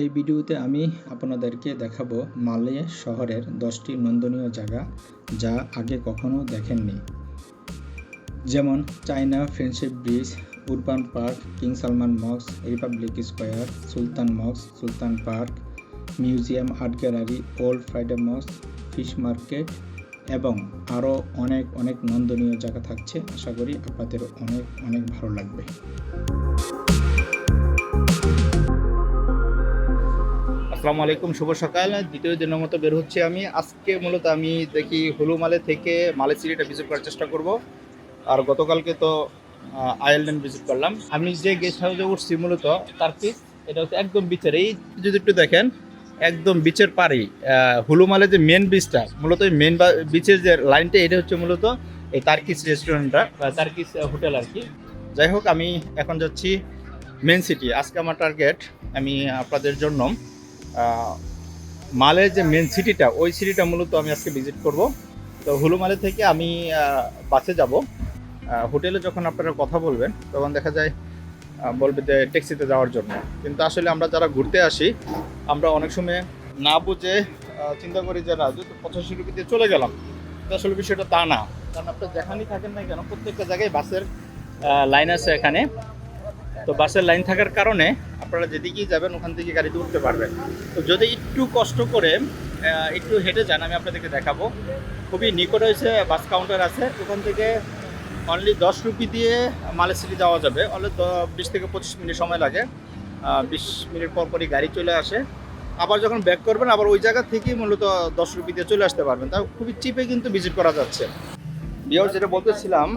এই ভিডিওতে আমি আপনাদেরকে দেখাবো মালে শহরের দশটি নন্দনীয় জায়গা যা আগে কখনো দেখেননি। যেমন China friendship bridge, urban park, king Salman Mox, Republic square, সুলতান মক্স, সুলতান park, museum art gallery, old Friday Mox fish market এবং আরও অনেক অনেক নন্দনীয় জায়গা থাকছে। আশা করি আপনাদের অনেক অনেক ভালো লাগবে। আসসালামু আলাইকুম, শুভ সকাল। দ্বিতীয় দিনের মতো বের হচ্ছে আমি। আজকে মূলত আমি দেখি হুলুমালে থেকে মালে সিটিটা ভিজিট করার চেষ্টা করব। আর গতকালকে তো আয়ারল্যান্ড ভিজিট করলাম। আমি যে গেস্ট হাউসে উঠছি মূলত, তার পিস এটা হচ্ছে একদম বিচের এই যদি একটু দেখেন, একদম বিচের পাড়েই হুলুমালে যে মেন বিচটা মূলত মেন বিচের যে লাইনটা এটা হচ্ছে মূলত এই তার্কিস রেস্টুরেন্টটা বা তার্কিস হোটেল আর কি। যাই হোক, আমি এখন যাচ্ছি মেন সিটি আজকে আমার টার্গেট আমি আপনাদের জন্য মালের যে মেন সিটিটা ওই সিটিটা মূলত আমি আজকে ভিজিট করব। তো হুলুমালে থেকে আমি বাসে যাব। হোটেলে যখন আপনারা কথা বলবেন, তখন দেখা যায় বলবে যে ট্যাক্সিতে যাওয়ার জন্য। কিন্তু আসলে আমরা যারা ঘুরতে আসি, আমরা অনেক সময় না বুঝে চিন্তা করি যে রাজু তো পঁচাশি রুপি দিয়ে চলে গেলাম। কিন্তু আসলে বিষয়টা তা না। কারণ আপনার যেখানেই থাকেন না কেন, প্রত্যেকটা জায়গায় বাসের লাইন আছে এখানে। তো বাসের লাইন থাকার কারণে আপনারা যেদিকেই যাবেন, ওখান থেকে গাড়িতে উঠতে পারবেন। তো যদি একটু কষ্ট করে একটু হেঁটে যান, আমি আপনাদেরকে দেখাবো। খুবই নিকট হয়েছে, বাস কাউন্টার আছে। ওখান থেকে অনলি দশ রুপি দিয়ে মালেসিটি যাওয়া যাবে। অনলি বিশ থেকে পঁচিশ মিনিট সময় লাগে। বিশ মিনিট পর পরই গাড়ি চলে আসে। আবার যখন ব্যাক করবেন, আবার ওই জায়গা থেকেই মূলত দশ রুপি দিয়ে চলে আসতে পারবেন। তা খুবই চিপে কিন্তু ভিজিট করা যাচ্ছে। বিয়ার যেটা বলতেছিলাম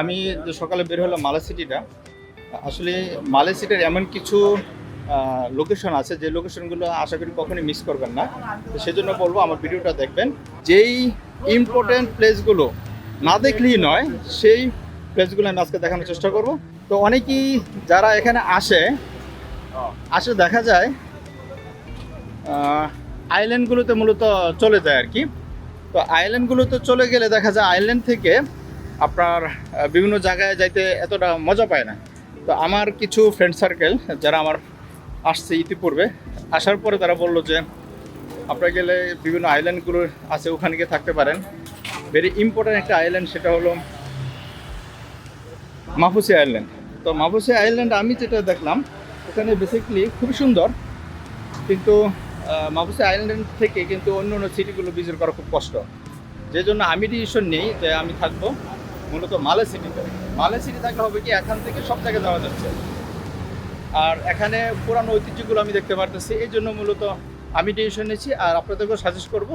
আমি সকালে বের হলাম মালা সিটিটা আসলে মালে সিটির এমন কিছু লোকেশন আছে যে লোকেশনগুলো আশা করি কখনোই মিস করবেন না। সেজন্য বলব আমার ভিডিওটা দেখবেন। যেই ইম্পর্টেন্ট প্লেসগুলো না দেখলেই নয়, সেই প্লেসগুলো আমি আজকে দেখানোর চেষ্টা করব। তো অনেকেই যারা এখানে আসে আসে দেখা যায় আইল্যান্ডগুলোতে মূলত চলে যায় আর কি। তো আইল্যান্ডগুলোতে চলে গেলে দেখা যায় আইল্যান্ড থেকে আপনার বিভিন্ন জায়গায় যাইতে এতটা মজা পায় না। তো আমার কিছু ফ্রেন্ড সার্কেল যারা আমার আসছে ইতিপূর্বে, আসার পরে তারা বলল যে, আপনারা গেলে বিভিন্ন আইল্যান্ডগুলো আছে, ওখানে গিয়ে থাকতে পারেন। ভেরি ইম্পর্ট্যান্ট একটা আইল্যান্ড সেটা হলো মাফুসি আইল্যান্ড তো মাফুসি আইল্যান্ড আমি যেটা দেখলাম, ওখানে বেসিক্যালি খুবই সুন্দর, কিন্তু মাফুসি আইল্যান্ড থেকে কিন্তু অন্য অন্য সিটিগুলো ভিজিট করা খুব কষ্ট। যে জন্য আমি ডিসিশন নেই যে আমি থাকব, মূলত মালে সিটিতে মালে সিটি থাকলে হবে কি, এখান থেকে সব জায়গায় যাওয়া যাচ্ছে। আর এখানে পুরানো ঐতিহ্যগুলো আমি দেখতে পারতেছি, এই জন্য মূলত আমি ডিসিশন নিয়েছি আর আপনাদেরকেও সাজেস্ট করব,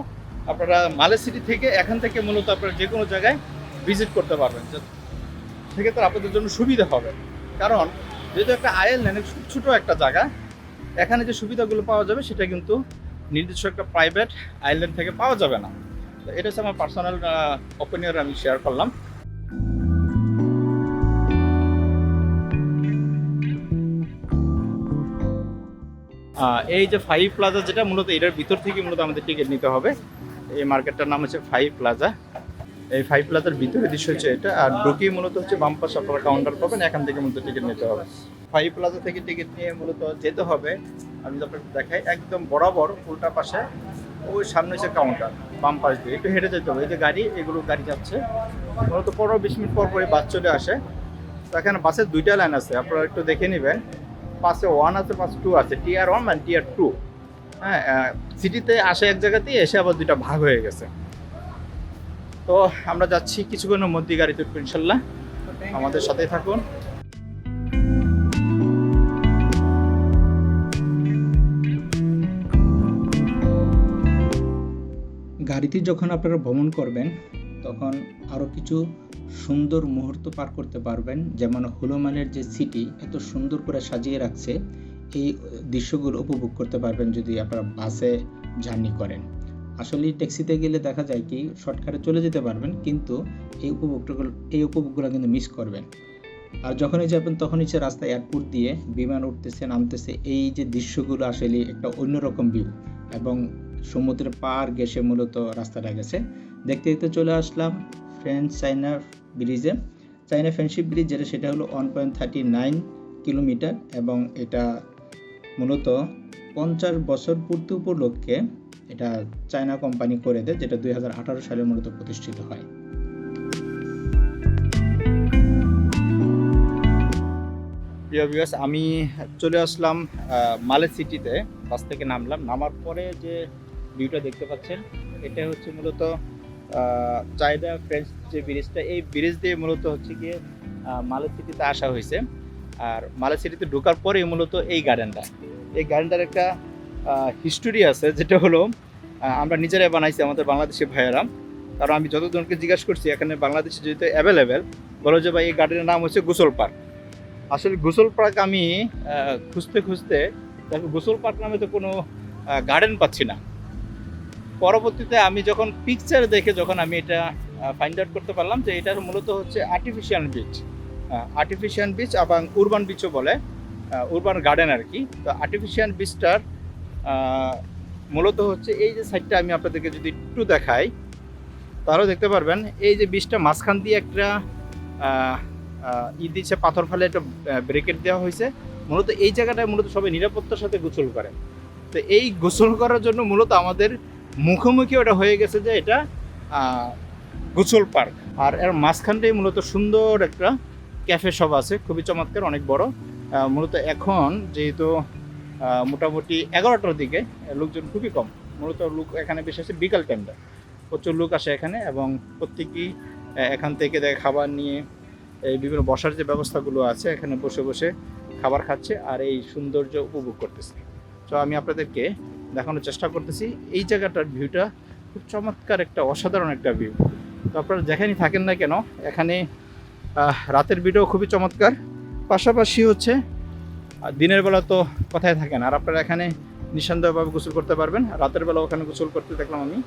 আপনারা মালে সিটি থেকে এখান থেকে মূলত আপনারা যে কোনো জায়গায় ভিজিট করতে পারবেন। সেক্ষেত্রে আপনাদের জন্য সুবিধা হবে। কারণ যেহেতু একটা আইল্যান্ড খুব ছোটো একটা জায়গা, এখানে যে সুবিধাগুলো পাওয়া যাবে সেটা কিন্তু নির্দিষ্ট একটা প্রাইভেট আইল্যান্ড থেকে পাওয়া যাবে না। এটা হচ্ছে আমার পার্সোনাল ওপিনিয়ন আমি শেয়ার করলাম। এই যে ফাইভ প্লাজা যেটা মূলত এটার ভিতর থেকে মূলত আমাদের টিকিট নিতে হবে। এই মার্কেটটার নাম হচ্ছে ফাইভ প্লাজা। এই ফাইভ প্লাজার ভিতরে দৃশ্য হচ্ছে এটা, আর ঢুকিয়ে মূলত হচ্ছে বাম পাশে আপনারা কাউন্টার পাবেন, এখান থেকে মূলত টিকিট নিতে হবে। ফাইভ প্লাজা থেকে টিকিট নিয়ে মূলত যেতে হবে, আমি আপনাকে দেখাই, একদম বরাবর উল্টা পাশে, ওই সামনে হচ্ছে কাউন্টার বাম দিয়ে। একটু হেঁটে যেতে হবে, এই যে গাড়ি, এগুলো গাড়ি যাচ্ছে। মূলত পনেরো বিশ মিনিট পর পরে বাস চলে আসে। তো এখানে বাসের দুইটা লাইন আছে, আপনারা একটু দেখে নেবেন। পাশে ওয়ান আছে, পাশে টু আছে। টিয়ার ওয়ান মানে টিয়ার টু হ্যাঁ সিটিতে আসে এক জায়গাতেই এসে আবার দুইটা ভাগ হয়ে গেছে। তো আমরা যাচ্ছি কিছুক্ষণের মধ্যে গাড়িতে উঠবো ইনশাল্লাহ। আমাদের সাথেই থাকুন। গাড়িতে যখন আপনারা ভ্রমণ করবেন, তখন আরও কিছু সুন্দর মুহূর্ত পার করতে পারবেন। যেমন হুলোমানের যে সিটি, এত সুন্দর করে সাজিয়ে রাখছে, এই দৃশ্যগুলো উপভোগ করতে পারবেন যদি আপনারা বাসে জার্নি করেন। আসলে ট্যাক্সিতে গেলে দেখা যায় কি, শর্টকাটে চলে যেতে পারবেন, কিন্তু এই উপভোগগুলো এই উপভোগগুলো কিন্তু মিস করবেন। আর যখনই যাবেন, তখনই সে রাস্তায় এয়ারপোর্ট দিয়ে বিমান উঠতেছে, নামতেছে, এই যে দৃশ্যগুলো আসলে একটা অন্যরকম ভিউ এবং সমুদ্রের পার গেছে মূলত রাস্তাটা গেছে। দেখতে দেখতে চলে আসলাম ফ্রেন্ড চাইনা ব্রিজে। চাইনা ফ্রেন্ডশিপ ব্রিজ যেটা, সেটা হলো one point thirty nine kilometre এবং এটা মূলত পঞ্চাশ বছর পূর্তি উপলক্ষে এটা চায়না কোম্পানি করে দেয়, যেটা দুই হাজার আঠারো সালে মূলত প্রতিষ্ঠিত হয়। প্রিয় আমি চলে আসলাম মালে সিটিতে। বাস থেকে নামলাম, নামার পরে যে ভিউটা দেখতে পাচ্ছেন, এটা হচ্ছে মূলত চায়না ফ্রেঞ্চ যে ব্রিজটা, এই ব্রিজ দিয়ে মূলত হচ্ছে গিয়ে সিটিতে আসা হয়েছে। আর মালে সিটিতে ঢোকার পরে মূলত এই গার্ডেনটা। এই গার্ডেনটার একটা হিস্টোরি আছে, যেটা হলো আমরা নিজেরাই বানাইছি, আমাদের বাংলাদেশি ভাইয়েরা। কারণ আমি যতজনকে জিজ্ঞাসা করছি, এখানে বাংলাদেশে যেহেতু অ্যাভেলেবেল বলো যে ভাই এই গার্ডেনের নাম হচ্ছে গোসল পার্ক। আসলে গোসল পার্ক আমি খুঁজতে খুঁজতে গোসল পার্ক নামে তো কোনো গার্ডেন পাচ্ছি না। পরবর্তীতে আমি যখন পিকচার দেখে যখন আমি এটা ফাইন্ড আউট করতে পারলাম যে এটা মূলত হচ্ছে আর্টিফিশিয়াল বিচ আর্টিফিশিয়াল বিচ এবং উরবান বিচও বলে উরবান গার্ডেন আর কি। তো আর্টিফিশিয়াল বিচটার মূলত হচ্ছে এই যে সাইডটা আমি আপনাদেরকে যদি একটু দেখাই তাহলেও দেখতে পারবেন এই যে বীজটা মাঝখান দিয়ে একটা ই দিচ্ছে পাথর ফেলে একটা ব্রেকেট দেওয়া হয়েছে। মূলত এই জায়গাটায় মূলত সবাই নিরাপত্তার সাথে গোসল করে। তো এই গোসল করার জন্য মূলত আমাদের মুখোমুখি ওটা হয়ে গেছে যে এটা গোসল পার্ক। আর এর মাঝখানটাই মূলত সুন্দর একটা ক্যাফে সব আছে, খুবই চমৎকার, অনেক বড়। মূলত এখন যেহেতু মোটামুটি এগারোটার দিকে, লোকজন খুবই কম। মূলত লোক এখানে বেশি আছে বিকাল টাইমটা প্রচুর লোক আসে এখানে এবং প্রত্যেকেই এখান থেকে দেয় খাবার নিয়ে, এই বিভিন্ন বসার যে ব্যবস্থাগুলো আছে, এখানে বসে বসে খাবার খাচ্ছে আর এই সৌন্দর্য উপভোগ করতেছে। তো আমি আপনাদেরকে দেখানোর চেষ্টা করতেছি। এই জায়গাটার ভিউটা খুব চমৎকার একটা অসাধারণ একটা ভিউ তো আপনারা যেখানেই থাকেন না কেন, এখানে রাতের ভিউটাও খুবই চমৎকার। পাশাপাশি হচ্ছে দিনের বেলা তো কথায় থাকেন আর আপনারা এখানে নিঃসন্দেহভাবে গোসল করতে পারবেন। রাতের বেলা ওখানে গোসল করতে দেখলাম আমি।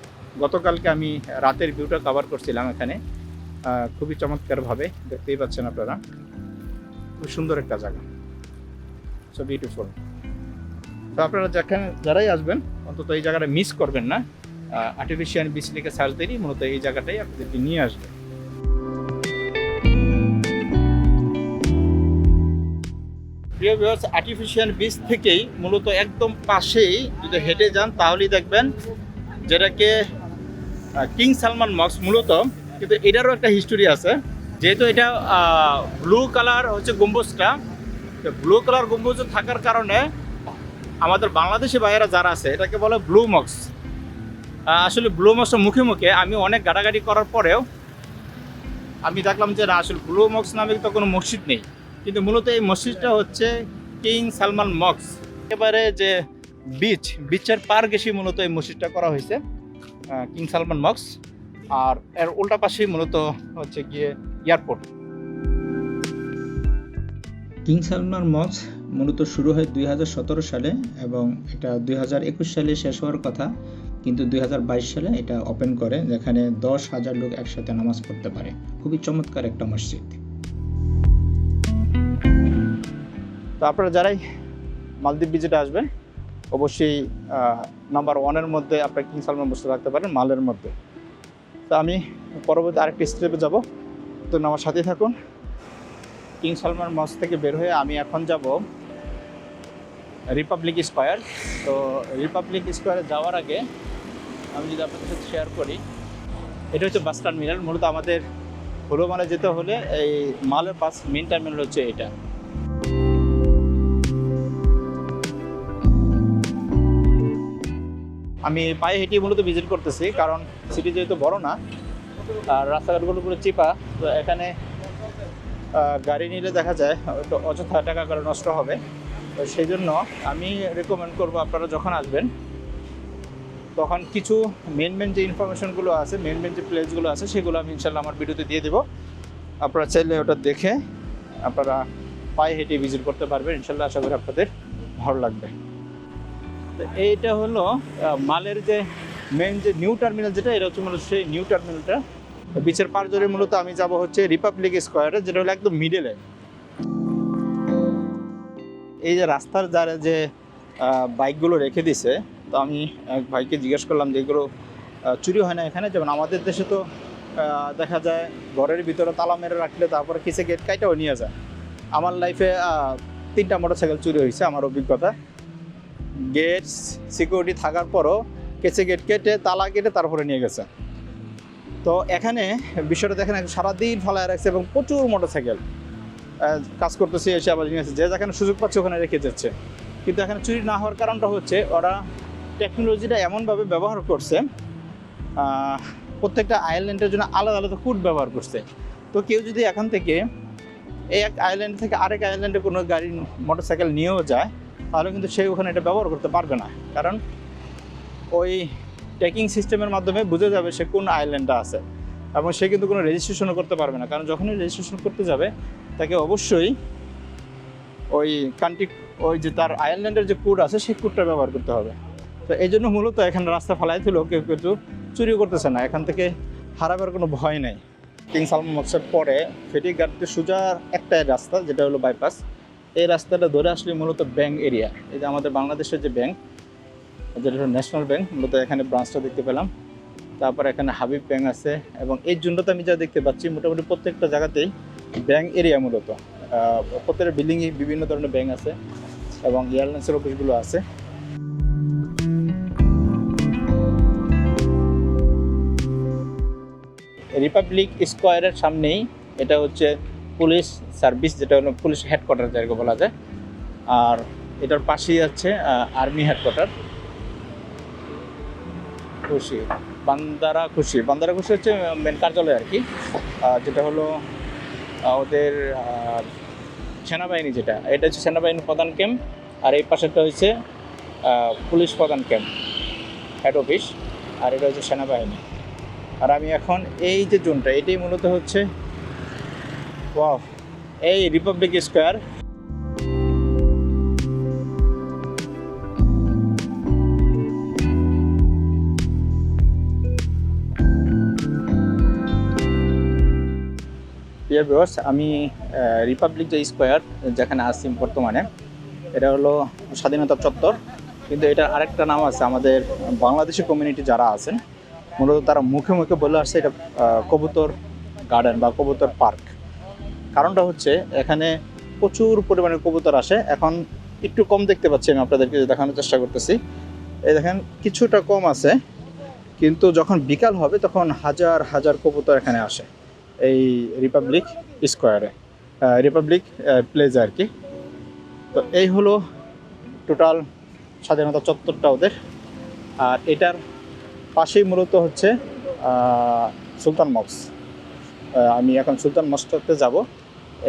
গতকালকে আমি রাতের ভিউটা কভার করছিলাম এখানে। খুবই চমৎকারভাবে। দেখতেই পাচ্ছেন আপনারা। খুব সুন্দর একটা জায়গা। সো বিউটিফুল তো আপনারা যেখানে যারাই আসবেন, অন্তত এই জায়গাটা মিস করবেন না। আর্টিফিশিয়াল বিচ লিখে সার্চ দিলেই মূলত এই জায়গাটাই আপনাদেরকে নিয়ে আসবে। প্রিয় ভিউয়ার্স আর্টিফিশিয়াল বিচ থেকেই মূলত একদম পাশেই যদি হেঁটে যান, তাহলেই দেখবেন যেটাকে কিং সালমান মক্স মূলত। কিন্তু এটারও একটা হিস্টোরি আছে। যেহেতু এটা ব্লু কালার হচ্ছে গম্বুজটা ব্লু কালার গম্বুজ থাকার কারণে আমাদের বাংলাদেশি ভাইয়েরা যারা আছে, এটাকে বলে ব্লু মক্স আসলে ব্লু মক্সের মুখে মুখে আমি অনেক গাড়াগাড়ি করার পরেও আমি দেখলাম যে না, আসলে ব্লু মক্স নামে তো কোনো মসজিদ নেই। কিন্তু মূলত এই মসজিদটা হচ্ছে কিং সালমান মক্স একেবারে যে বিচ বিচের পার গেছি মূলত এই মসজিদটা করা হয়েছে কিং সালমান মক্স আর এর উল্টা পাশেই মূলত হচ্ছে গিয়ে এয়ারপোর্ট কিং সালমান মক্স মূলত শুরু হয় দুই হাজার সতেরো সালে এবং এটা দুই হাজার একুশ সালে শেষ হওয়ার কথা, কিন্তু দু হাজার বাইশ সালে এটা ওপেন করে, যেখানে দশ হাজার লোক একসাথে নামাজ পড়তে পারে। খুবই চমৎকার একটা মসজিদ। তো আপনারা যারাই মালদ্বীপ বিচেটে আসবেন, অবশ্যই নাম্বার ওয়ানের মধ্যে আপনারা কিং সালমান বসে রাখতে পারেন, মালের মধ্যে। তো আমি পরবর্তী আরেকটি স্টেপে যাব। তো আমার সাথে থাকুন। কিং সালমান মস থেকে বের হয়ে আমি এখন যাব রিপাবলিক স্কোয়ার তো রিপাবলিক স্কোয়ারে যাওয়ার আগে আমি যদি আপনাদের সাথে শেয়ার করি, এটা হচ্ছে বাস টার্মিনাল মূলত আমাদের হলো মানে যেতে হলে এই মালের বাস মেন টার্মিনাল হচ্ছে এটা। আমি পায়ে হেঁটে মূলত ভিজিট করতেছি, কারণ সিটি যেহেতু বড় না, আর রাস্তাঘাটগুলো পুরো চিপা, তো এখানে গাড়ি নিলে দেখা যায় অযথা টাকা করে নষ্ট হবে। তো সেই জন্য আমি রেকমেন্ড করব আপনারা যখন আসবেন, তখন কিছু মেন মেন যে ইনফরমেশনগুলো আছে মেন মেন যে প্লেসগুলো আছে, সেগুলো আমি ইনশাল্লাহ আমার ভিডিওতে দিয়ে দেবো। আপনারা চাইলে ওটা দেখে আপনারা পায়ে হেঁটে ভিজিট করতে পারবেন। ইনশাল্লাহ আশা করি আপনাদের ভালো লাগবে। তো এইটা হলো মালের যে মেন যে নিউ টার্মিনাল যেটা, এটা হচ্ছে মূলত সেই নিউ টার্মিনালটা বিচের পার জোরে মূলত আমি যাব হচ্ছে রিপাবলিক স্কোয়ারে যেটা হলো একদম মিডলে এই যে রাস্তার যারা যে বাইকগুলো রেখে দিছে, তো আমি এক ভাইকে জিজ্ঞেস করলাম যে এগুলো চুরি হয় না এখানে? যেমন আমাদের দেশে তো দেখা যায় ঘরের ভিতরে তালা মেরে রাখলে তারপরে কিসে গেট কাইটাও নিয়ে যায়। আমার লাইফে তিনটা মোটরসাইকেল চুরি হয়েছে আমার অভিজ্ঞতা। গেট সিকিউরিটি থাকার পরও কেসে গেট কেটে, তালা কেটে তারপরে নিয়ে গেছে। তো এখানে বিষয়টা দেখেন, সারাদিন ফলায় রাখছে এবং প্রচুর মোটরসাইকেল। কাজ করতেছে, এসে আবার নিয়ে যে যেখানে সুযোগ পাচ্ছে, ওখানে রেখে যাচ্ছে। কিন্তু এখানে চুরি না হওয়ার কারণটা হচ্ছে, ওরা টেকনোলজিটা এমনভাবে ব্যবহার করছে প্রত্যেকটা আইল্যান্ডের জন্য আলাদা আলাদা ফুড ব্যবহার করছে। তো কেউ যদি এখান থেকে এক আইল্যান্ড থেকে আরেক আইল্যান্ডে কোনো গাড়ি মোটরসাইকেল নিয়েও যায়, তাহলে কিন্তু সে ওখানে এটা ব্যবহার করতে পারবে না। কারণ ওই ট্র্যাকিং সিস্টেমের মাধ্যমে বুঝে যাবে সে কোন আইল্যান্ডটা আছে। এবং সে কিন্তু কোনো রেজিস্ট্রেশনও করতে পারবে না। কারণ যখনই রেজিস্ট্রেশন করতে যাবে তাকে অবশ্যই ওই কান্ট্রি ওই যে তার আয়ারল্যান্ডের যে কোড আছে, সেই কোডটা ব্যবহার করতে হবে। তো এই জন্য মূলত এখানে রাস্তা ফালাই ছিল কেউ কিন্তু চুরিও করতেছে না। এখান থেকে হারাবার কোনো ভয় নেই। কিং সালমান মক্সের পরে ফেটি গাড়িতে সোজা একটাই রাস্তা, যেটা হলো বাইপাস এই রাস্তাটা ধরে আসলে মূলত ব্যাংক এরিয়া। এই যে আমাদের বাংলাদেশের যে ব্যাংক, যেটা হলো ন্যাশনাল ব্যাংক, মূলত এখানে ব্রাঞ্চটা দেখতে পেলাম। তারপর এখানে হাবিব ব্যাংক আছে, এবং এই জন্য তো আমি যা দেখতে পাচ্ছি, মোটামুটি প্রত্যেকটা জায়গাতেই ব্যাংক এরিয়া মূলত। প্রত্যেকটা বিল্ডিংয়ে বিভিন্ন ধরনের ব্যাংক আছে এবং এয়ারলাইন্সের অফিসগুলো আছে। রিপাবলিক স্কোয়ারের সামনেই এটা হচ্ছে পুলিশ সার্ভিস, যেটা হলো পুলিশ হেডকোয়ার্টার যাকে বলা যায়। আর এটার পাশেই আছে আর্মি হেডকোয়ার্টার খুশি। বান্দারা খুশি। বান্দারা খুশি হচ্ছে মেন কার্যালয় আর কি। যেটা হলো ওদের সেনাবাহিনী যেটা, এটা হচ্ছে সেনাবাহিনীর প্রধান ক্যাম্প, আর এই পাশেরটা হচ্ছে পুলিশ প্রধান ক্যাম্প হেড অফিস আর এটা হচ্ছে সেনাবাহিনী। আর আমি এখন এই যে জোনটা, এটাই মূলত হচ্ছে ওয়াও এই রিপাবলিক স্কোয়ার প্রিয় ভিউয়ার্স আমি রিপাবলিক যে স্কোয়ার যেখানে আছি বর্তমানে, এটা হলো স্বাধীনতা চত্বর, কিন্তু এটার আরেকটা নাম আছে আমাদের বাংলাদেশি কমিউনিটি যারা আছেন, মূলত তারা মুখে মুখে বলে আসছে এটা কবুতর গার্ডেন বা কবুতর পার্ক কারণটা হচ্ছে, এখানে প্রচুর পরিমাণে কবুতর আসে। এখন একটু কম দেখতে পাচ্ছি, আমি আপনাদেরকে দেখানোর চেষ্টা করতেছি। এই দেখেন, কিছুটা কম আছে, কিন্তু যখন বিকাল হবে, তখন হাজার হাজার কবুতর এখানে আসে। এই রিপাবলিক স্কোয়ারে রিপাবলিক প্লেজে আর কি তো এই হলো টোটাল স্বাধীনতা চত্বরটা ওদের। আর এটার পাশেই মূলত হচ্ছে সুলতান মক্স। আমি এখন সুলতান মস্কতে যাব।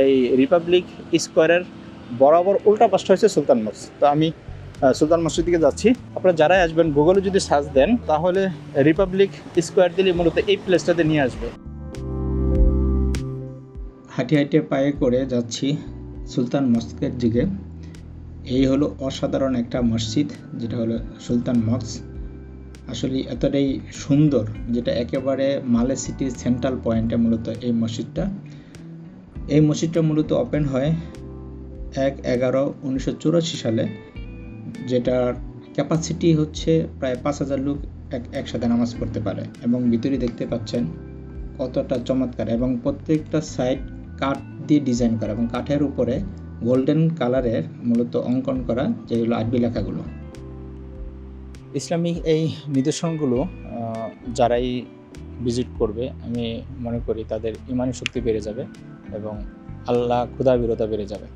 এই রিপাবলিক স্কোয়ারের বরাবর উল্টা পাশটা হচ্ছে সুলতান মস্ক তো আমি সুলতান মসজিদ দিকে যাচ্ছি। আপনারা যারাই আসবেন গুগলে যদি সার্চ দেন, তাহলে রিপাবলিক স্কোয়ার দিলে মূলত এই প্লেসটাতে নিয়ে আসবে। হাঁটি হাঁটে পায়ে করে যাচ্ছি সুলতান মস্কের দিকে। এই হলো অসাধারণ একটা মসজিদ, যেটা হলো সুলতান মস্ক। আসলে এতটাই সুন্দর, যেটা একেবারে মালে সিটির সেন্ট্রাল পয়েন্টে মূলত এই মসজিদটা। এই মসজিদটা মূলত ওপেন হয় এক এগারো উনিশশো চুরাশি সালে, যেটার ক্যাপাসিটি হচ্ছে প্রায় পাঁচ হাজার লোক এক, একসাথে নামাজ পড়তে পারে এবং ভিতরে দেখতে পাচ্ছেন কতটা চমৎকার এবং প্রত্যেকটা সাইড কাঠ দিয়ে ডিজাইন করা এবং কাঠের উপরে গোল্ডেন কালারের মূলত অঙ্কন করা যেগুলো আরবি লেখাগুলো। ইসলামিক এই নিদর্শনগুলো যারাই ভিজিট করবে আমি মনে করি তাদের ইমানি শক্তি বেড়ে যাবে এবং আল্লাহ ক্ষুধা বিরতা বেড়ে যাবে।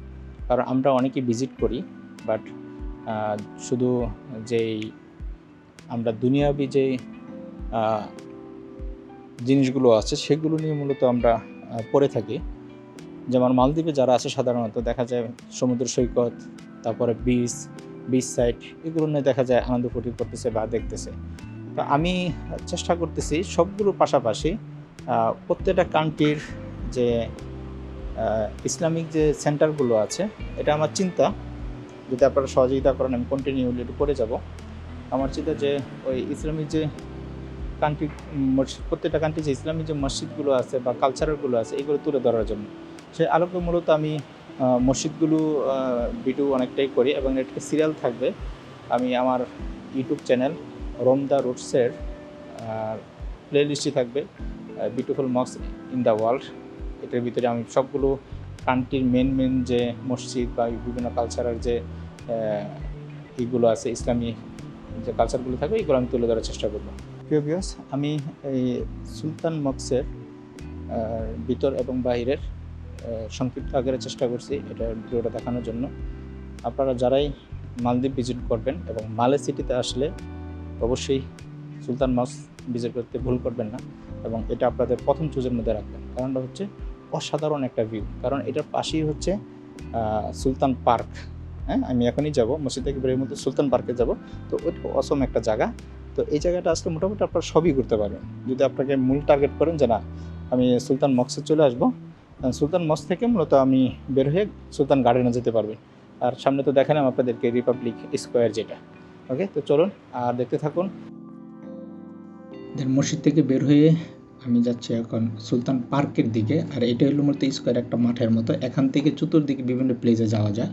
কারণ আমরা অনেকেই ভিজিট করি বাট শুধু যেই আমরা দুনিয়াবি আহ, জিনিসগুলো আছে সেগুলো নিয়ে মূলত আমরা পড়ে থাকি। যেমন মালদ্বীপে যারা আছে সাধারণত, দেখা যায় সমুদ্র সৈকত, তারপরে বিচ বিচ সাইড এগুলো নিয়ে দেখা যায় আনন্দ ফুর্তি করতেছে বা দেখতেছে। তো আমি চেষ্টা করতেছি সবগুলো পাশাপাশি প্রত্যেকটা কান্ট্রির যে ইসলামিক যে সেন্টারগুলো আছে, এটা আমার চিন্তা। যদি আপনারা সহযোগিতা করেন, আমি কন্টিনিউলি করে যাব। আমার চিন্তা যে, ওই ইসলামিক যে কান্ট্রি মসজিদ, প্রত্যেকটা কান্ট্রি যে ইসলামিক যে মসজিদগুলো আছে বা কালচারগুলো আছে, এগুলো তুলে ধরার জন্য। সেই আলোকে মূলত আমি মসজিদগুলো ভিডিও অনেকটাই করি এবং একটা সিরিয়াল থাকবে। আমি আমার ইউটিউব চ্যানেল রোম দ্য রুটসের প্লে লিস্টে থাকবে বিউটিফুল মক্স ইন দ্য ওয়ার্ল্ড এটার ভিতরে আমি সবগুলো কান্ট্রির মেন মেন যে মসজিদ বা বিভিন্ন কালচারের যে এইগুলো আছে, ইসলামী যে কালচারগুলো থাকবে, এগুলো আমি তুলে ধরার চেষ্টা করব। প্রিয় ভিউয়ার্স আমি এই সুলতান মক্সের ভিতর এবং বাহিরের সংক্ষিপ্ত আকারে চেষ্টা করছি এটা ভিডিওটা দেখানোর জন্য। আপনারা যারাই মালদ্বীপ ভিজিট করবেন এবং মালে সিটিতে আসলে অবশ্যই সুলতান মস্ক ভিজিট করতে ভুল করবেন না এবং এটা আপনাদের প্রথম চুজের মধ্যে রাখবেন। কারণটা হচ্ছে অসাধারণ একটা ভিউ কারণ এটার পাশেই হচ্ছে সুলতান পার্ক। হ্যাঁ আমি এখনই যাব, মসজিদ থেকে মধ্যে সুলতান পার্কে যাব। তো ওইটা অসম একটা জায়গা। তো এই জায়গাটা আসলে মোটামুটি আপনারা সবই ঘুরতে পারবেন। যদি আপনাকে মূল টার্গেট করেন যে না, আমি সুলতান মক্সে চলে আসব সুলতান মক্স থেকে মূলত আমি বের হয়ে সুলতান গার্ডেনে যেতে পারবেন আর সামনে তো দেখালাম আপনাদেরকে রিপাবলিক স্কোয়ার যেটা। ওকে তো চলুন আর দেখতে থাকুন। মসজিদ থেকে বের হয়ে আমি যাচ্ছি এখন সুলতান পার্কের দিকে আর এটা হলো মূলত স্কোয়ার একটা মাঠের মতো। এখান থেকে চতুর্দিকে বিভিন্ন প্লেসে যাওয়া যায়।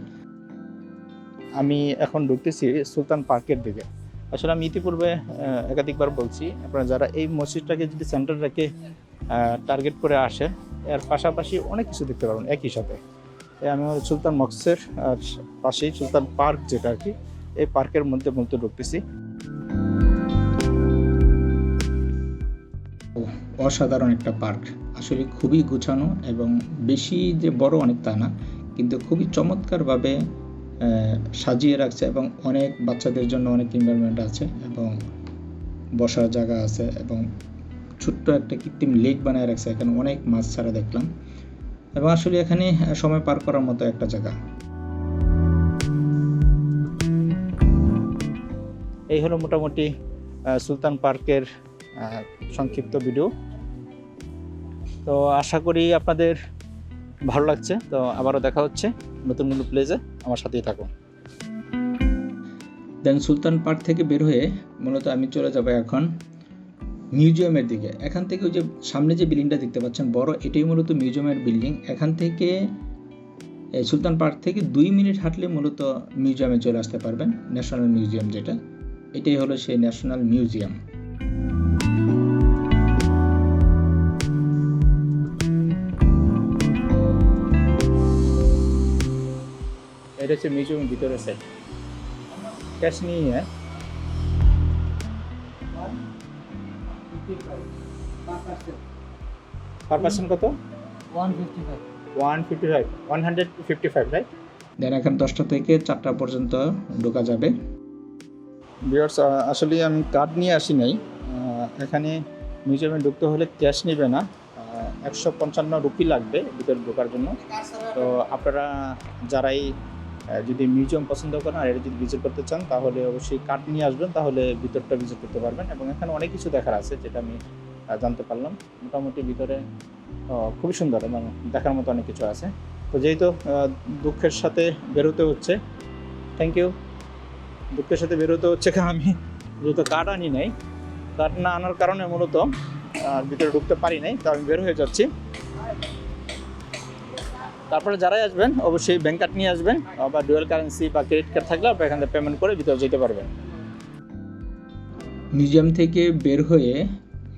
আমি এখন ঢুকতেছি সুলতান পার্কের দিকে। আসলে আমি ইতিপূর্বে একাধিকবার বলছি আপনারা যারা এই মসজিদটাকে যদি সেন্টার রেখে টার্গেট করে আসে এর পাশাপাশি অনেক কিছু দেখতে পারবেন একই সাথে। আমি সুলতান মক্সের আর পাশেই সুলতান পার্ক যেটা আর কি, এই পার্কের মধ্যে মূলত ঢুকতেছি। অসাধারণ একটা পার্ক, আসলে খুবই গুছানো এবং বেশি যে বড় অনেক তা না, কিন্তু খুবই চমৎকারভাবে সাজিয়ে রাখছে এবং অনেক বাচ্চাদের জন্য অনেক এনভায়রনমেন্ট আছে এবং বসার জায়গা আছে এবং ছোট্ট একটা কৃত্রিম লেক বানায় রাখছে, এখানে অনেক মাছ ছাড়া দেখলাম। এবং আসলে এখানে সময় পার করার মতো একটা জায়গা। এই হলো মোটামুটি সুলতান পার্কের সংক্ষিপ্ত ভিডিও তো আশা করি আপনাদের ভালো লাগছে। তো আবারও দেখা হচ্ছে নতুন নতুন প্লেসে আমার সাথেই থাকুন। দেন সুলতান পার্ক থেকে বের হয়ে মূলত আমি চলে যাব এখন। মিউজিয়ামের দিকে। এখান থেকে ওই যে সামনে যে বিল্ডিংটা দেখতে পাচ্ছেন, বড়, এটাই মূলত মিউজিয়ামের বিল্ডিং এখান থেকে সুলতান পার্ক থেকে দুই মিনিট হাঁটলে মূলত মিউজিয়ামে চলে আসতে পারবেন, ন্যাশনাল মিউজিয়াম যেটা। এটাই হলো সেই ন্যাশনাল মিউজিয়াম। এটা হচ্ছে মিউজিয়ামের ভিতরে সেট ক্যাশ নিয়ে পার পার্সেন্ট কত? One fifty five one hundred fifty five right then এখন দশটা থেকে চারটা পর্যন্ত ঢোকা যাবে। বিয়ার্স আসলে আমি কার্ড নিয়ে আসি নাই। এখানে মিউজিয়ামে ঢুকতে হলে ক্যাশ নেবে না। একশো পঞ্চান্ন রুপি লাগবে ভিতরে ঢোকার জন্য। তো আপনারা যারাই যদি মিউজিয়াম পছন্দ করেন আর এটা যদি ভিজিট করতে চান, তাহলে অবশ্যই কাঠ নিয়ে আসবেন, তাহলে ভিতরটা ভিজিট করতে পারবেন। এবং এখানে অনেক কিছু দেখার আছে, যেটা আমি জানতে পারলাম। মোটামুটি ভিতরে খুবই সুন্দর এবং দেখার মতো অনেক কিছু আছে। তো যেহেতু দুঃখের সাথে বেরোতে হচ্ছে থ্যাংক ইউ দুঃখের সাথে বেরোতে হচ্ছে কারণ আমি যেহেতু কাঠ আনি নাই কাঠ না আনার কারণে মূলত ভিতরে ঢুকতে পারি নাই, তো আমি বের হয়ে যাচ্ছি। তারপরে যারাই আসবেন অবশ্যই ব্যাংক কার্ড নিয়ে আসবেন বা ডুয়েল কারেন্সি বা ক্রেডিট কার্ড থাকলে আপনারা এখান থেকে পেমেন্ট করে ভিতরে যেতে পারবেন। মিউজিয়াম থেকে বের হয়ে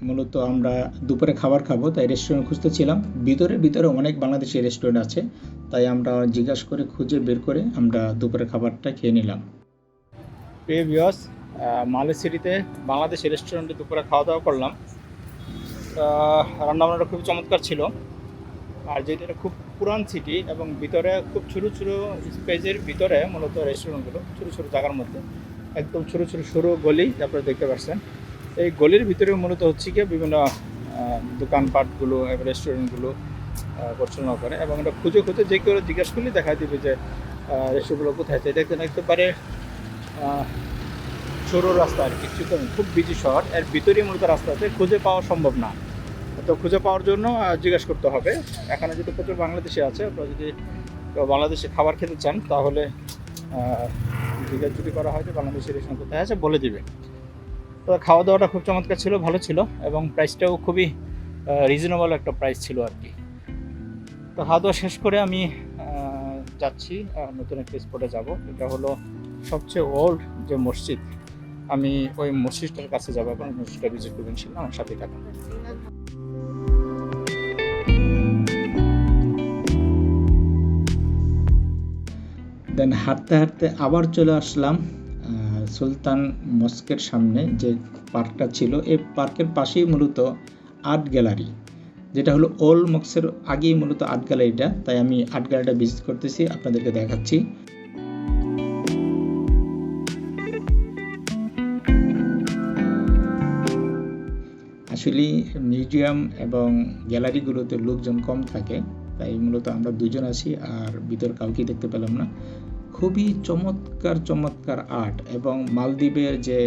মূলত আমরা দুপুরে খাবার খাব তাই রেস্টুরেন্ট খুঁজতেছিলাম। ভিতরে ভিতরে অনেক বাংলাদেশি রেস্টুরেন্ট আছে তাই আমরা জিজ্ঞাসা করে খুঁজে বের করে আমরা দুপুরে খাবারটা খেয়ে নিলাম। প্রিয় ভিউয়ার্স মালে সিটিতে বাংলাদেশি রেস্টুরেন্টে দুপুরে খাওয়া দাওয়া করলাম। রান্নাবান্নাটা খুব চমৎকার ছিল। আর যেহেতু খুব পুরান সিটি এবং ভিতরে খুব ছোটো ছোটো স্পেসের ভিতরে মূলত রেস্টুরেন্টগুলো ছোটো ছোটো জায়গার মধ্যে। একদম ছোটো ছোটো সরু গলি তারপরে দেখতে পাচ্ছেন এই গলির ভিতরে মূলত হচ্ছে কি বিভিন্ন দোকানপাটগুলো রেস্টুরেন্টগুলো পরিচালনা করে এবং এটা খুঁজে খুঁজে যে কেউ জিজ্ঞেস করলে দেখা দিবে যে রেস্টুরেন্টগুলো কোথায় আছে। এটা একেবারে সরু রাস্তা আর কি খুব বিজি শহর। এর ভিতরেই মূলত রাস্তা আছে। খুঁজে পাওয়া সম্ভব না। তো খুঁজে পাওয়ার জন্য জিজ্ঞেস করতে হবে। এখানে যদি প্রচুর বাংলাদেশি আছে, আপনারা যদি বাংলাদেশে খাবার খেতে চান, তাহলে জিজ্ঞেস যদি করা হয় যে বাংলাদেশি রেশন কোথায় আছে, বলে দিবে। তো খাওয়া দাওয়াটা খুব চমৎকার ছিল, ভালো ছিল, এবং প্রাইসটাও খুবই রিজনেবল একটা প্রাইস ছিল আর কি। তো খাওয়া দাওয়া শেষ করে আমি যাচ্ছি নতুন একটা স্পটে যাব। এটা হলো সবচেয়ে ওল্ড যে মসজিদ, আমি ওই মসজিদটার কাছে যাব, এবং মসজিদটা ভিজিট করবেন ইনশাল্লাহ আমার সাথে থাকুন। দেন হাঁটতে হাঁটতে আবার চলে আসলাম সুলতান মস্কের সামনে যে পার্কটা ছিল। এই পার্কের পাশেই মূলত আর্ট গ্যালারি, যেটা হলো ওল মক্সের আগেই মূলত আর্ট গ্যালারিটা। তাই আমি আর্ট গ্যালারিটা ভিজিট করতেছি, আপনাদেরকে দেখাচ্ছি। আসলে মিউজিয়াম এবং গ্যালারিগুলোতে লোকজন কম থাকে, তাই মূলত আমরা দুজন আছি, আর ভিতর কাউকেই দেখতে পেলাম না। খুবই চমৎকার চমৎকার আর্ট এবং মালদ্বীপের যে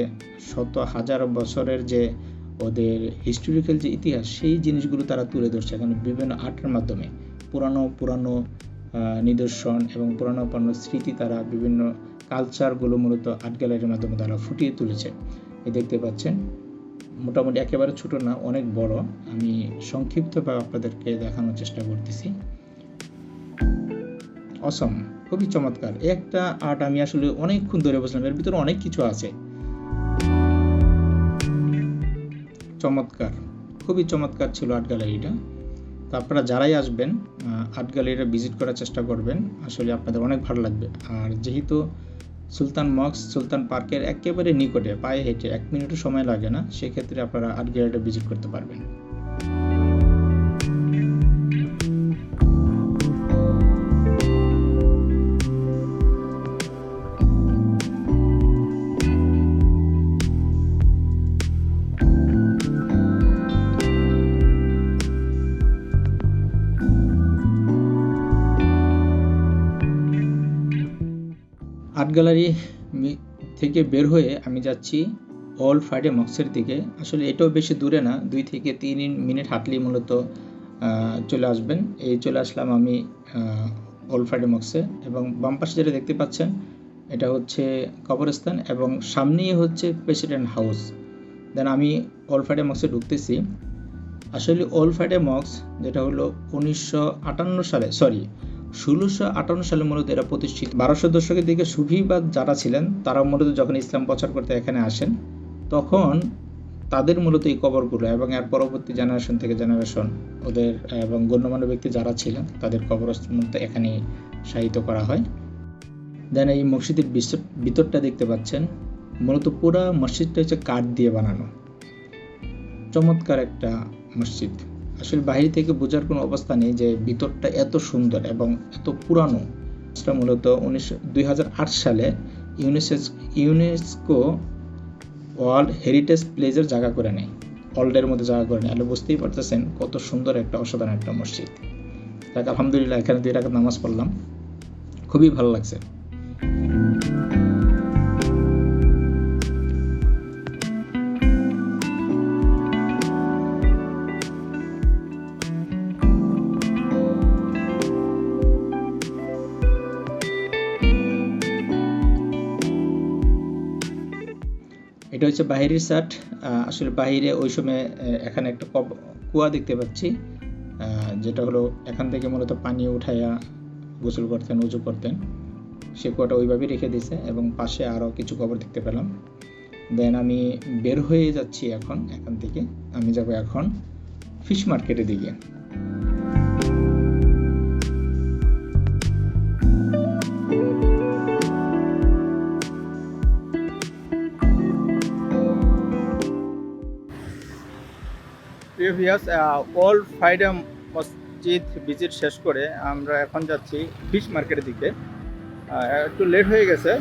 শত হাজার বছরের যে ওদের হিস্টোরিক্যাল যে ইতিহাস, সেই জিনিসগুলো তারা তুলে ধরছে এখানে বিভিন্ন আর্টের মাধ্যমে। পুরানো পুরানো নিদর্শন এবং পুরানো পুরানো স্মৃতি তারা বিভিন্ন কালচারগুলো মূলত আর্ট গ্যালারির মাধ্যমে তারা ফুটিয়ে তুলেছে। এই দেখতে পাচ্ছেন, মোটামুটি একেবারে ছোট না, অনেক বড়। আমি সংক্ষিপ্তভাবে আপনাদেরকে দেখানোর চেষ্টা করতেছি। অসম খুবই চমৎকার। একটা আর্ট আমি আসলে অনেকক্ষণ ধরে বসলাম, এর ভিতরে অনেক কিছু আছে। চমৎকার, খুবই চমৎকার ছিল আর্ট গ্যালারিটা। তো আপনারা যারাই আসবেন আর্ট গ্যালারিটা ভিজিট করার চেষ্টা করবেন, আসলে আপনাদের অনেক ভালো লাগবে। আর যেহেতু সুলতান মক্স, সুলতান পার্কের একেবারে নিকটে, পায়ে হেঁটে এক মিনিটও সময় লাগে না, সেক্ষেত্রে আপনারা আর্ট গ্যালারিটা ভিজিট করতে পারবেন। গ্যালারি থেকে বের হয়ে আমি যাচ্ছি অল ফ্রাইডে মক্সের দিকে। আসলে এটাও বেশি দূরে না, দুই থেকে তিন মিনিট হাঁটলেই মূলত চলে আসবেন। এই চলে আসলাম আমি অল ফ্রাইডে মক্সে এবং বাম পাশে যেটা দেখতে পাচ্ছেন, এটা হচ্ছে কবরস্থান এবং সামনেই হচ্ছে প্রেসিডেন্ট হাউস দেন আমি অল ফ্রাইডে মক্সে ঢুকতেছি। আসলে অল ফ্রাইডে মক্স যেটা হলো উনিশশো আটান্ন সালে সরি ষোলোশো আটান্ন সালে মূলত এরা প্রতিষ্ঠিত। বারোশো দশকের দিকে সুফিবাদ যারা ছিলেন তারা মূলত যখন ইসলাম প্রচার করতে এখানে আসেন, তখন তাদের মূলত এই কবরগুলো এবং এর পরবর্তী জেনারেশন থেকে জেনারেশন ওদের, এবং গণ্যমান্য ব্যক্তি যারা ছিলেন, তাদের কবরস্থান মূলত এখানে শায়িত করা হয়। দেন এই মসজিদের ভিতরটা দেখতে পাচ্ছেন, মূলত পুরা মসজিদটা হচ্ছে কাঠ দিয়ে বানানো। চমৎকার একটা মসজিদ। আসলে বাইরে থেকে বোঝার কোনো অবস্থা নেই যে ভিতরটা এত সুন্দর এবং এত পুরানো। সেটা মূলত উনিশশো দুই সালে ইউনেসেস ইউনেস্কো ওয়ার্ল্ড হেরিটেজ প্লেজের জায়গা করে নেয়। ওয়ার্ল্ডের মধ্যে জায়গা করে নেয়। তাহলে বুঝতেই পারতেছেন কত সুন্দর একটা অসাধারণ একটা মসজিদ। যাক, আলহামদুলিল্লাহ এখানে দুই রাকাত নামাজ পড়লাম। খুবই ভালো লাগছে। হচ্ছে বাহিরের শার্ট। আসলে বাইরে ওই সময় এখানে একটা কুয়া দেখতে পাচ্ছি। যেটা হলো এখান থেকে মূলত পানি উঠাইয়া গোসল করতেন, উজু করতেন। সে কুয়াটা ওইভাবে রেখে দিয়েছে এবং পাশে আরও কিছু কবর দেখতে পেলাম। দেন আমি বের হয়ে যাচ্ছি এখন, এখান থেকে। আমি যাব এখন ফিশ মার্কেটের দিকে। ভিয়াস ওল্ড ফ্রাইডে মসজিদ ভিজিট শেষ করে আমরা এখন যাচ্ছি ফিশ মার্কেটের দিকে। একটু লেট হয়ে গেছে।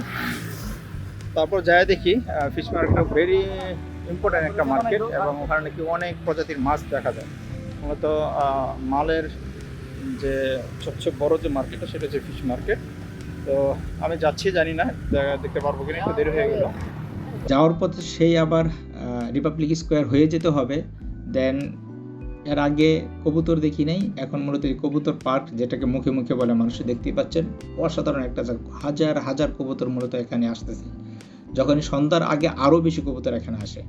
তারপর যাই দেখি ফিশ মার্কেট ভেরি ইম্পর্ট্যান্ট একটা মার্কেট এবং ওখানে নাকি অনেক প্রজাতির মাছ দেখা যায়। মূলত মালের যে সবচেয়ে বড় যে মার্কেটটা সেটা হচ্ছে ফিশ মার্কেট তো আমি যাচ্ছি, জানি না দেখতে পারব কিনা, একটু দেরি হয়ে গেল। যাওয়ার পথে সেই আবার রিপাবলিক স্কোয়ার হয়ে যেতে হবে। দেন এর আগে কবুতর দেখি নাই, এখন মূলত এই কবুতর পার্ক যেটাকে মুখে মুখে বলে মানুষ দেখতেই পাচ্ছেন। অসাধারণ একটা হাজার হাজার কবুতর মূলত এখানে আসতেছে। যখন সন্ধ্যার আগে আরও বেশি কবুতর এখানে আসে।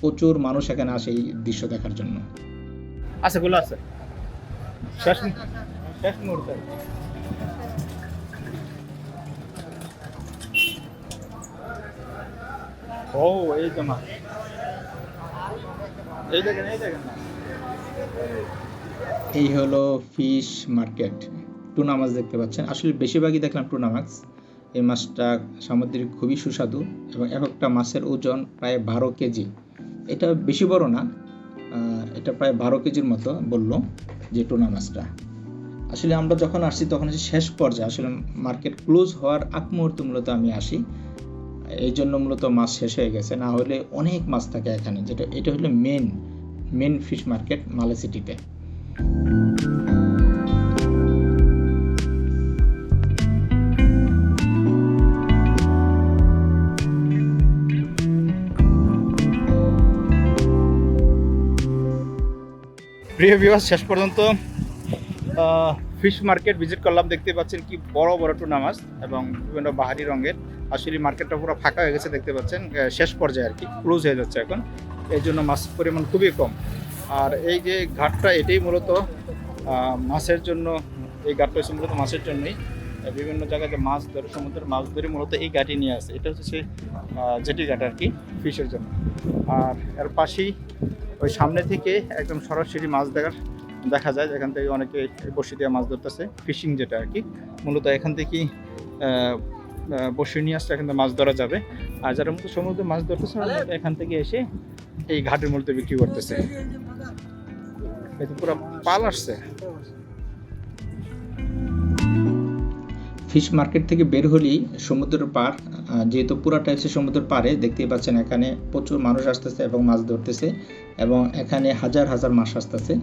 প্রচুর মানুষ এখানে আসে এই দৃশ্য দেখার জন্য। আছে, গুলো আছে। ও, এই মাছ। এই দেখেন এই দেখেন। এই হলো ফিশ মার্কেট, টুনা মাছ দেখতে পাচ্ছেন। আসলে বেশিরভাগই দেখলাম টুনা মাছ। এই মাছটা সামুদ্রিক, খুবই সুস্বাদু এবং এক একটা মাছের ওজন প্রায় বারো কেজি। এটা বেশি বড় না এটা প্রায় বারো কেজির মতো বলল যে টুনা মাছটা। আসলে আমরা যখন আসছি তখন হচ্ছে শেষ পর্যায়ে। আসলে মার্কেট ক্লোজ হওয়ার আগ মুহূর্তে মূলত আমি আসি। এই জন্য মূলত মাছ শেষ হয়ে গেছে। না হলে অনেক মাছ থাকে এখানে, যেটা, এটা হলো মেন মেন ফিশ মার্কেট মালে সিটিতে। প্রিয় বিভাগ শেষ পর্যন্ত ফিশ মার্কেট ভিজিট করলাম। দেখতে পাচ্ছেন কি বড় বড় টুনা মাছ এবং বিভিন্ন বাহারি রঙের। আসলে মার্কেটটা পুরো ফাঁকা হয়ে গেছে, দেখতে পাচ্ছেন। শেষ পর্যায়ে আর কি ক্লোজ হয়ে যাচ্ছে এখন। এই জন্য মাছ পরিমাণ খুবই কম। আর এই যে ঘাটটা এটাই মূলত মাছের জন্য এই ঘাটটা হচ্ছে মূলত মাছের জন্যই। বিভিন্ন জায়গায় যে মাছ ধরে সমুদ্রের মাছ ধরে মূলত এই ঘাটই নিয়ে আসে। এটা হচ্ছে জেটি ঘাট আর কি ফিশের জন্য। আর এর পাশেই ওই সামনে থেকে একদম সরাসরি মাছ দেখার দেখা যায় এখান থেকে অনেকে বসি দিয়ে মাছ ধরতেছে। ফিশিং যেটা আর কি মূলত এখান থেকেই আহ, নিয়ে আসলে এখান থেকে মাছ ধরা যাবে। আর যারা মূলত সমুদ্রে মাছ ধরতেছে এখান থেকে এসে এই ঘাটের মূলত বিক্রি করতেছে। পুরো পাল আসছে। ফিশ মার্কেট থেকে বের হলেই সমুদ্রের পার যেহেতু পুরাটা হচ্ছে সমুদ্রের পাড়ে, দেখতেই পাচ্ছেন এখানে প্রচুর মানুষ আসতেছে এবং মাছ ধরতেছে এবং এখানে হাজার হাজার মাছ আসতেছে।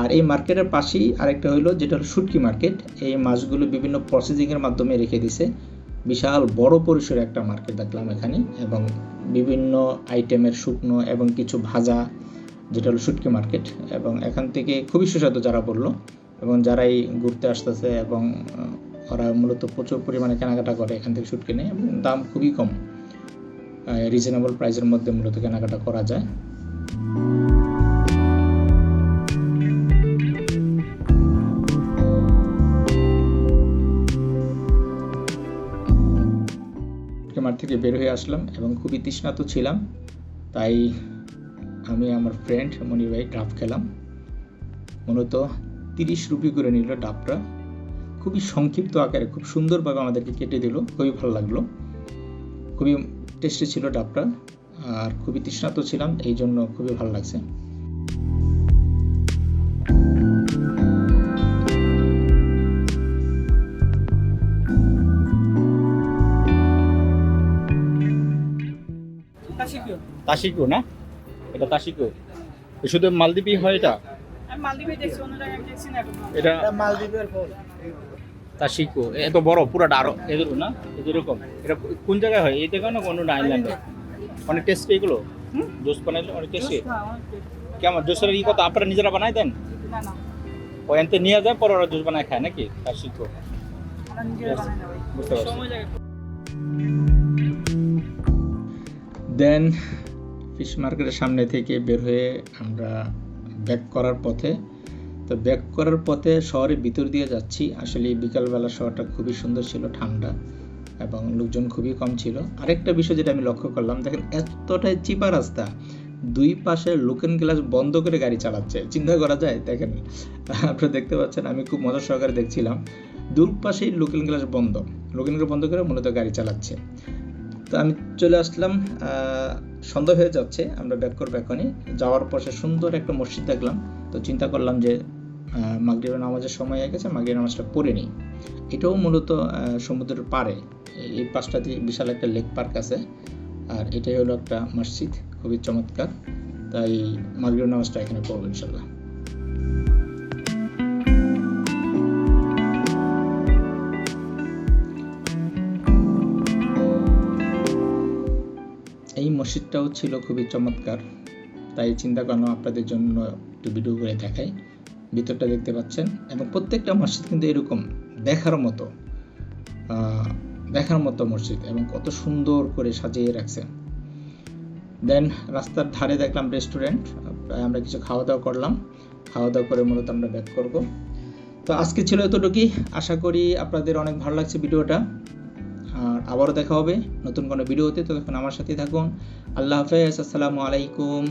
আর এই মার্কেটের পাশেই আরেকটা হলো যেটা হলো শুটকি মার্কেট। এই মাছগুলো বিভিন্ন প্রসেসিংয়ের মাধ্যমে রেখে দিছে। বিশাল বড় পরিসরে একটা মার্কেট দেখলাম এখানে এবং বিভিন্ন আইটেমের শুকনো এবং কিছু ভাজা, যেটা হলো শুটকি মার্কেট এবং এখান থেকে খুবই সুস্বাদু যারা বলল এবং যারাই ঘুরতে আসতেছে এবং ওরা মূলত প্রচুর পরিমাণে কেনাকাটা করে এখান থেকে শুটকি নেয় এবং দাম খুবই কম। রিজনেবল প্রাইসের মধ্যে মূলত কেনাকাটা করা যায়। থেকে বের হয়ে আসলাম এবং খুবই তৃষ্ণাত ছিলাম। তাই আমি আমার ফ্রেন্ড মনির ভাই ডাব খেলাম। মূলত তিরিশ রুপি করে নিল ডাবটা। খুবই সংক্ষিপ্ত আকারে, খুব সুন্দরভাবে আমাদেরকে কেটে দিল। খুবই ভালো লাগল। খুবই টেস্টি ছিল ডাবটা। আর খুবই তৃষ্ণাত ছিলাম এই জন্য খুবই ভালো লাগছে। তাসিকো না? এটা তাসিকো। এ শুধু মালদ্বীপই হয় এটা? এটা মালদ্বীপের ফল। তাসিকো। এত বড় পুরাটা আরও এগুলো না? এরকম। এটা কোন জায়গায় হয়? এই জায়গায় না কোনো আইল্যান্ডে অনেক টেস্টি এগুলো? জুস বানাইলে অনেক টেস্টি। কেমন? জুসের ই কত? আপনারা নিজেরা বানাই দেন? না না। ও এনতে নিয়ে যায় পরে ওরা জুস বানায় খায় নাকি? তাসিকো। বুঝতে পারছি। দেন ফিশ মার্কেটের সামনে থেকে বের হয়ে আমরা ব্যাক করার পথে, তো ব্যাক করার পথে শহরের ভিতর দিয়ে যাচ্ছি। আসলে বিকালবেলা শহরটা খুবই সুন্দর ছিল, ঠান্ডা এবং লোকজন খুবই কম ছিল। আরেকটা বিষয় যেটা আমি লক্ষ্য করলাম, দেখেন এতটাই চিপা রাস্তা, দুই পাশে লোকেন গ্লাস বন্ধ করে গাড়ি চালাচ্ছে। চিন্তা করা যায়? দেখেন, আপনারা দেখতে পাচ্ছেন, আমি খুব মজা সহকারে দেখছিলাম। দুই পাশেই লোকেন গ্লাস বন্ধ লোকেন গ্লাস বন্ধ করে মূলত গাড়ি চালাচ্ছে। তো আমি চলে আসলাম সন্ধ্যা হয়ে যাচ্ছে, আমরা ব্যাক করব এখনই যাওয়ার পথে সুন্দর একটা মসজিদ দেখলাম, তো চিন্তা করলাম যে মাগরিবের নামাজের সময় হয়ে গেছে, মাগরিবের নামাজটা পড়ে নিই। এটাও মূলত সমুদ্রের এই- এই পাশটাতে বিশাল একটা লেক পার্ক আছে, আর এটাই হলো একটা মসজিদ, খুবই চমৎকার। তাই মাগরিবের নামাজটা এখানে পড়ব ইনশাল্লাহ। মসজিদটাও ছিল খুবই চমৎকার। তাই চিন্তা করলাম আপনাদের জন্য একটু ভিডিও করে দেখাই। ভিতরটা দেখতে পাচ্ছেন এবং প্রত্যেকটা মসজিদ কিন্তু এরকম দেখার মতো দেখার মতো মসজিদ এবং কত সুন্দর করে সাজিয়ে রাখছে দেন রাস্তার ধারে দেখলাম রেস্টুরেন্ট আমরা কিছু খাওয়া দাওয়া করলাম। খাওয়া দাওয়া করে মূলত আমরা ব্যাক করব। তো আজকে ছিল এতটুকুই। আশা করি আপনাদের অনেক ভালো লাগছে ভিডিওটা। আবারও দেখা হবে নতুন কোনো ভিডিওতে। ততক্ষণ আমার সাথেই থাকুন। আল্লাহ হাফেজ। আসসালামু আলাইকুম।